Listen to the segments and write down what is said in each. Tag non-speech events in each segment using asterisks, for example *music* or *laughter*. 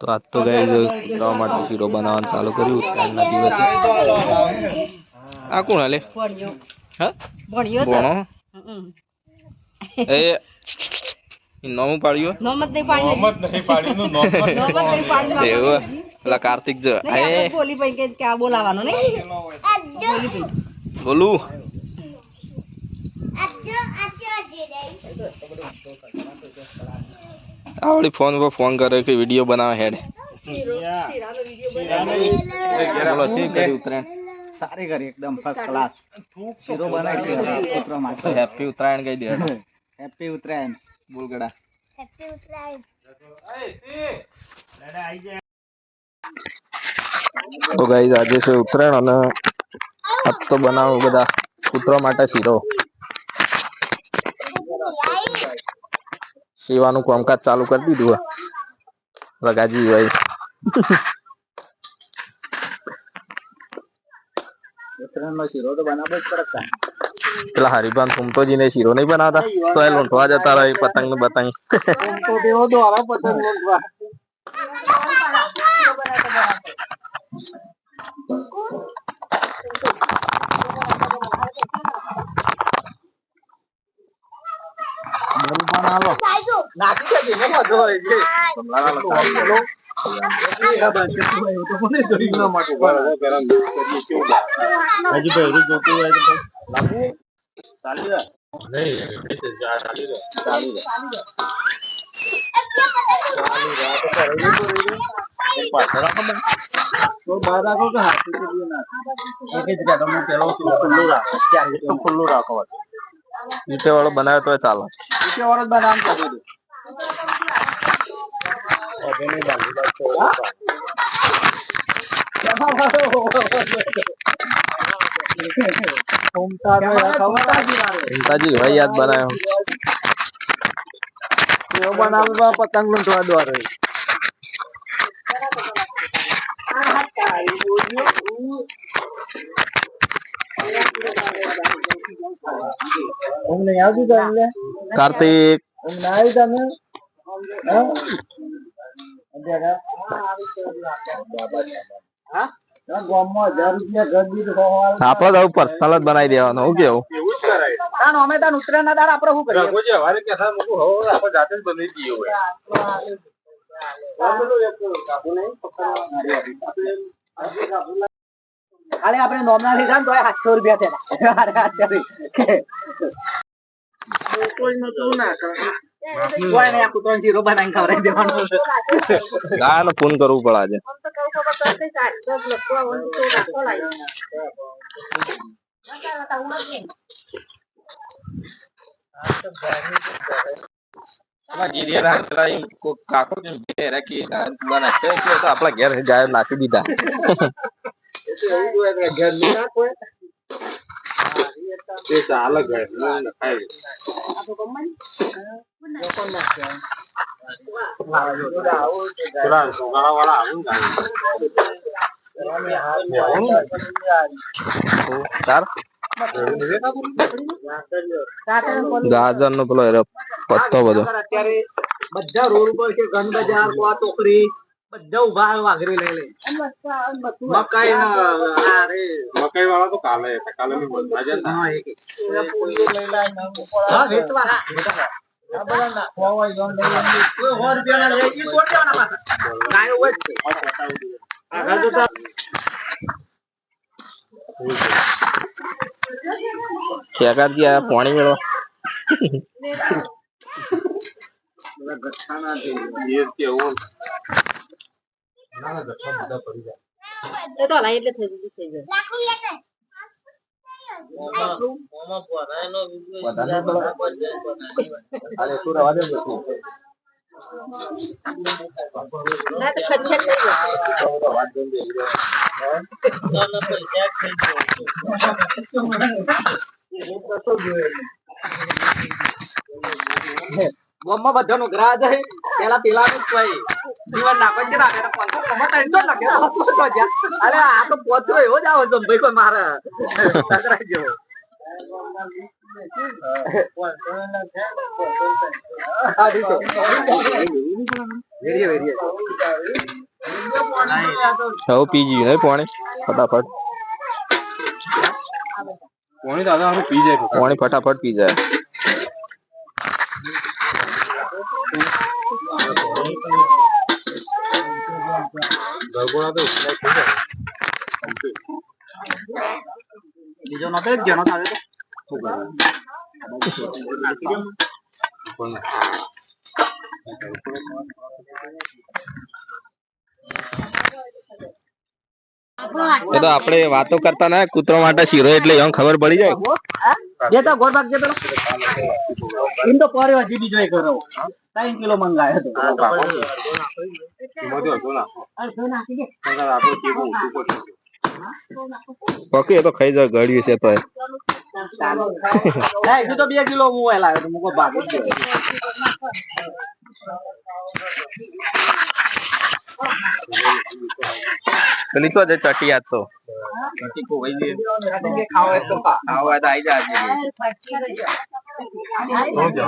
તો આજ તો ગાઈઝ કૂતરાઓ માટે શીરો બનાવવાનું ચાલુ કર્યું. ઉત્તરાયણના દિવસે. આ કોણ હાલે? હા? ભણો હમ. એ નવું પાડ્યું નહીં પાડી નહીં નોમ પણ નહીં પાડી એવું પેલા કાર્તિક જો એ. બોલી ભાઈ કે કે આ બોલાવાનો નહીં? બોલી ભાઈ બોલું. આવડી ફોન પર ફોન કરે કે વિડીયો બનાવે હેડ બોલો છે કરી ઉત્તરાયણ સારી કરી એકદમ ફર્સ્ટ ક્લાસ શીરો બનાવી છે પુત્ર માટે હેપી ઉત્તરાયણ *laughs* કહી દે *laughs* હેપી ઉત્તરાયણ બોલગડા તો ગાઈઝ આજે છે ઉત્તરાયણ અને આજ તો બનાવું બધા કૂતરા માટે શીરો *laughs* સીવાનું કામકાજ ચાલુ કરી દીધું હે રગાજી ભાઈ ઉત્તરાયણ નો શીરો તો બનાવવો જ પડે તાન. પેલા હરિભાન ફૂમતોજી ને શીરો નહીં બનાવતા તો એ લૂંટવા જતા રહે પતંગ ને પતંગ તો તેઓ દોરા પતંગ રાખો કે હાથે પેલો ખુલ્લું રાખો. ખુલ્લું રાખો નીચે વાળો બનાવે તો ચાલે નીચે વાળો જ બનાવવાનું કરી દો. ઘૂમતાનો એ ખવડાવી વાળો. ચિંતાજી ભાઈ યાદ બનાવ્યો એવો બનાવવા પતંગ લૂંટવા દોરે. ઊંઘ નહીં આવતી તમને? કાર્તિક. ઊંઘ ના આવી આપડે તો પર્સનલ જ બનાવી દેવાનો હું કેવું? તાન અમે તાન ઉત્તરાયણના દાડા આપણે શું કરીએ? રઘુજી હવારે કહેતા મૂકું હવે આપણે જાતે જ બની દઈએ હોય. ખાલી આપણે નોમના લીધા ને તો સાતસો રૂપિયા થયા. અરે ફોન કરવું પડે આજે. આપડા ઘેર ગાય નાખી દીધા. ગાજર નો પેલો પત્તો બધો. બધા રોડ ઉપર છે ગન બજાર કો ચોકડી બધા ઉભા વાઘરી લઈ લે મકાઈ ના અરે મકાઈ વાળા તો કાલે હતા. કાલે મેં બંધા જ હતા. હા એક હા વેચવા આ બધા નાખવા હોય લોન લઈ લઈને કોઈ સો રૂપિયાના લે ઈ છોડ દેવાના પાછા ગાયો હોય જ છે. આગળ જોતા ખેગાજી આ પાણી મેળો બધા ગઠ્ઠાના છે એ કેવું ના ના ગઠ્ઠા બધા પડી જાય એ તો હલાય એટલે થઈ ગયું થઈ ગયું ના તો ખચ્ચર થઈ ગયું ગામમાં બધાનો ગ્રાહ જાય પેલા પેલાનું જ કોઈ જીવન નાખો છે ને આગળ પાંચસો કમા ત્રણસો જ લાગે. અરે આ તો પોચરો એવો જ આવે ભાઈ કોઈ મારે ટકરાઈ જેવો. હવે પી ગયું નહીં પાણી? ફટાફટ. પાણી દાદા પી જાય. પાણી ફટાફટ પી જાય. ગરગોળા તો ઉછળાય થઈ જાય બીજો નતો એક જણો આવે તો એ તો આપણે વાતો કરતા ના કૂતરો માટે શીરો એટલે એમ ખબર પડી જાય જે તો ગોળ ભાગ જે પેલો એમ તો પર્યો હજી બીજો એક કરો ત્રણ કિલો મંગાયો તો એમાંથી અડધો નાખો અડધો નાખી દે નકર આપણે કેવું ઊંચું પડશે ઓકે એ તો ખાઈ જાય ગળ્યું છે તો હે હજુ તો બે કિલો હું લાવ્યો તો મુકો ભાગ જ ગયો. પેલી તો છે ચટિયાત તો ખાવો હોય તો ખા. આવા તો આઈ જાય તો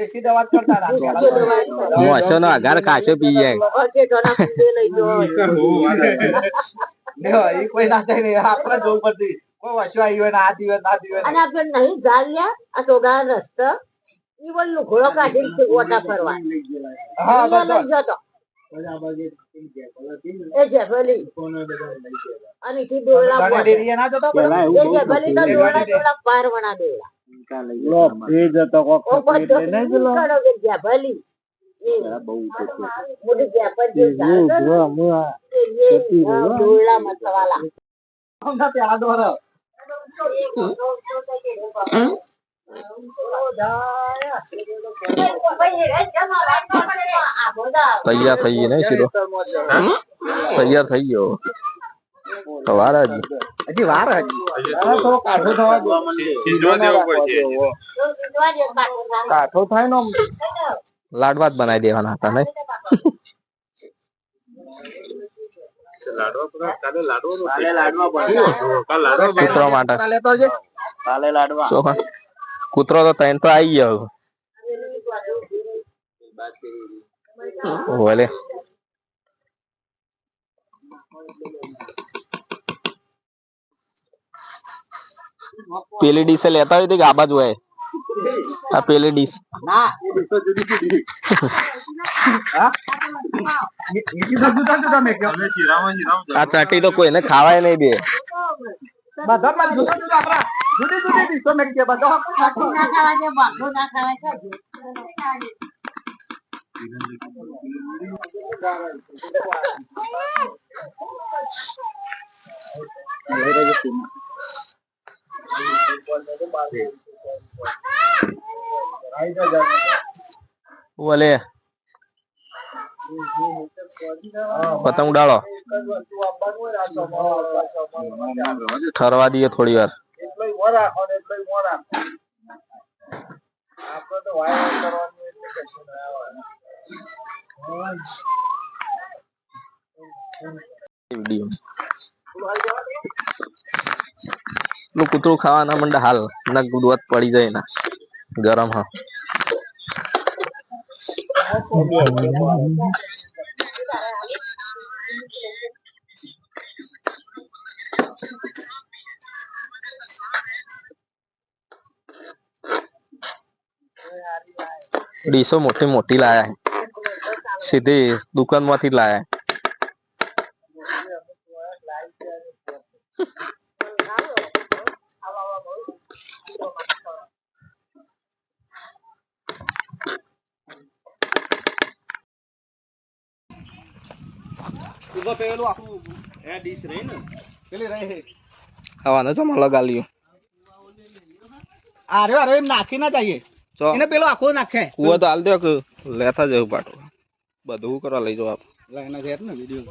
દેશી દવા કરતા. મોસો નો આઘાર કાશો પી જાય. લ્યો, કોઈ ના થાય નહીં. આપણે જોવું પડતી. કોઈ વસ્તુ આવી હોય દિવસ આ દિવસ. અને આપણે નહીં ઝાલ્યા આ સોડા રસ્તો ઈ બોલ લુઘડો કાઢીને ઓટા ફરવા. હા અહીંયા જતો. એ જેફલી અને ઈથી દોરડા ગણે પોતે. ડેરીએ ના જતો પેલા? એ જેફલી તો દોરડા દોરડા પાર વણા દેલા ઓ બધો ઈ કરો કે જેફલી એ મોટી જેફલ જે ઝાડ છે ને, એ એ દોરડા મતવાલા હમણાં પેલા દોરો. તૈયાર થઈ ગઈ શીરો? તૈયાર થઈ ગયો. સવાર જ. હજી વાર હજી. થોડો કાઠો થવા સિંધવા દેવો પડશે. કાઠો થાય ને લાડવા જ બનાવી દેવાના હતા નો કાલે લાડવા બન્યું. કાલે લાડવા કૂતરો તો તૈન તો આવી ગયો. ઓલે. પેલી ડીશે લેતા હોય તો કે આ બાજુ હોય આ પેલી ડીશ ના એ તો જુદી જુદી હા બીજી તો જુદા જુદા મેં કહ્યું. અમે ચીરામાં ચીરામાં આ ચાટી તો કોઈને ખાવાય નહીં દે બધામાં જુદા જુદા આપણા જુદી જુદી ડીશો મેં કીધી. બધા આખું ના ખાવા દે બાખું ના ખાવા દે ઓલે પતંગ ઉડાડો ઠરવા દઈએ થોડી વાર એટલોય મોં રાખો ને એટલોય મોં રાખો. આપણે તો વાય વાય કરવાનું એટલે કશું ના આવે. વિડીયો નું કૂતરું ખાવા ના મંડે હાલ ના ગુદવત પડી જાય ના ગરમ હા ડીશો મોટી મોટી લાયા છે સીધી દુકાન માંથી લાયા ઊભો પેલું આખું એ ડીશ રહી ને? પેલી રહી ખાવાનો જમાલો ગાલ્યું આરે આરે એમ નાખી ના જઈએ. એને પેલો આખો નાખે. કુવો તો હાલ દો કે લેતા જવું પાટો બધું કરવા લઈ જાવ આપ. લઈને ઘેર ને વીડિયો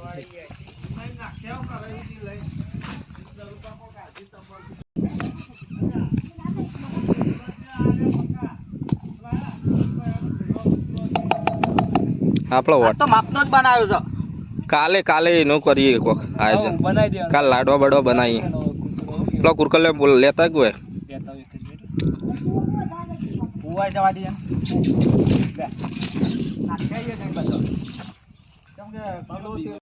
આપણો વોટ. તો માપનો જ બનાવ્યો છે. કાલે કાલે એનું કરીએ કોક આયોજન કાલ લાડવા બાડવા બનાવીએ. પેલો કુરકલે બોલ લેતા ગયો બીવાય ખાતું દઈએ લે. નાખ્યા ઈ નહીં બધો. કેમ કે પેલું તે-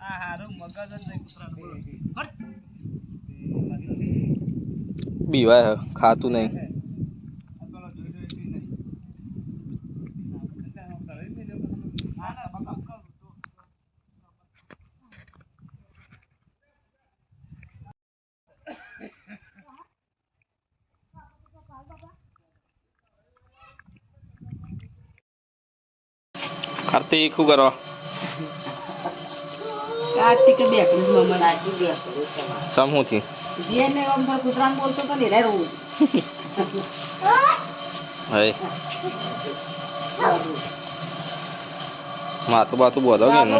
આ હારું મગજ જ નહીં કૂતરાનું. હટ. બીવાય હે, ખાતું નહીં આ પેલો જોઈ જોઈ થી નહીં. આ બકા. કાર્તિક શું કરો? કાર્તિકે બે મમ્મી નાખી બે કરી સમ જેને તો કૂતરાને બોલતો તો ને રે હે. માથું બાથું બોલો કે ને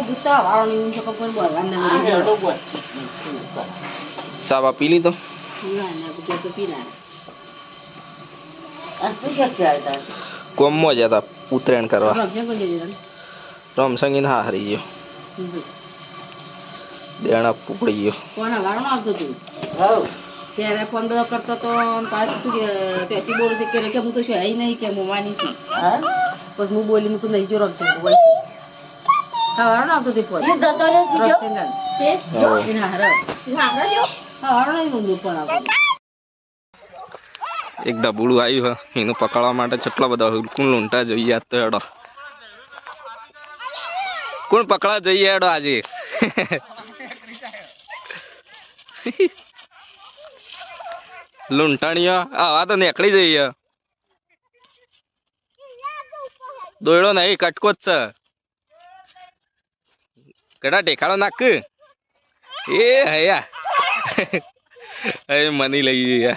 સાબા પી લીધો કોમમાં જતા ઉત્તરાયણ કરવા. રમશે સંગીન હા હારી ગયો. દેણા પકડી ગયો. કોના વાળો આવતો તું? ત્યારે ફોન બધો કરતો તો પાછું તું કે ત્યાંથી બોલું છે કે કે હું તો છે નહીં કે હું માની છું. પછી હું બોલી તો નહીં જો રમતો હા વાળો આવતો તે ફોન હોવે. એક ડબુડું આવ્યું હે. એનું પકડવા માટે કેટલા બધા હુલકું લૂંટા જોઈએ તો હેડો. કોણ પકડા જઈએ હેડો આજે? લૂંટણીઓ, આવા તો નીકળી જઈએ. દોયડો નહીં, કટકો જ છે. કડા ટેકાળો નાખ? એ હયા. એ મની લઈ જઈએ.